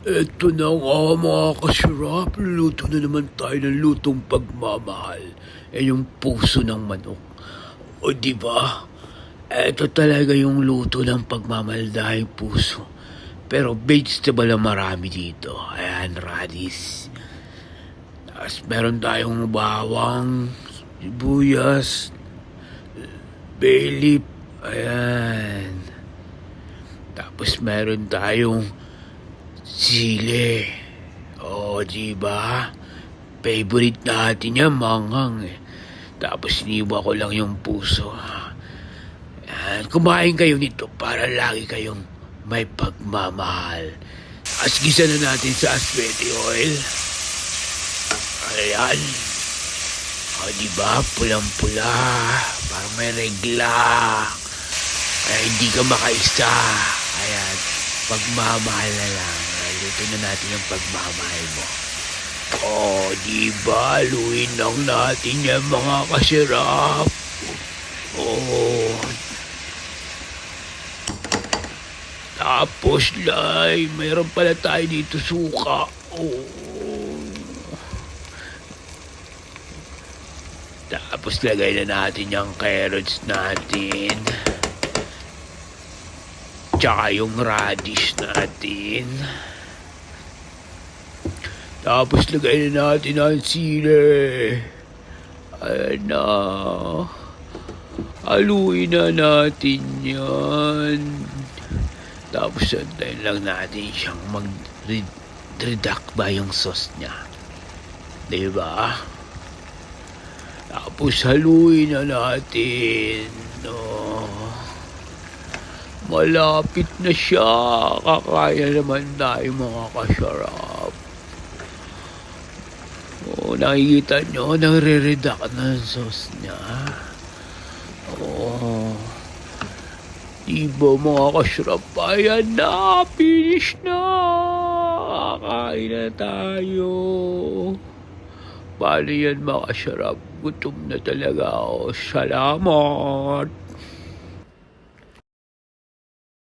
Eto na nga mga kasarap, luto na naman tayo ng lutong pagmamahal. Eh yung puso ng manok. O di ba? Eto talaga yung luto ng pagmamahal dahil puso. Pero vegetable ang marami dito. Ayan, radish. Tapos meron tayong bawang, sibuyas, bay leaf. Ayan. Tapos meron tayong Sile. O, di ba? Favorite natin yan, manghang eh. Tapos iniwa ko lang yung puso. Yan, kumain kayo nito para lagi kayong may pagmamahal. Tapos na natin sa aswete oil. Ayan. O, di ba? Pulang-pula. Parang may regla. Kaya hindi ka makaisa. Ayan. Pagmamahal na lang. Luto na natin yung pagmamahal mo. Oh, di ba? Luin lang natin yan mga kasirap. Oh. Tapos, Lai, mayroon pala tayo dito suka. Oh. Tapos lagay na natin yung carrots natin. Tsaka yung radish natin. Tapos lagay na natin ang sili. Ayan na. Haluin na natin yan. Tapos antayin lang natin siyang mag-reduct ba yung sauce niya. Diba? Tapos haluin na natin. No. Malapit na siya. Kakaya naman tayo mga kasarap. Oh, nakikita nyo, nagre-reduct na ang sauce niya. Oh. Diba mga kasarap? Ayan na, finish na. Kakain na tayo. Paano yan mga kasarap? Gutom na talaga ako. Salamat.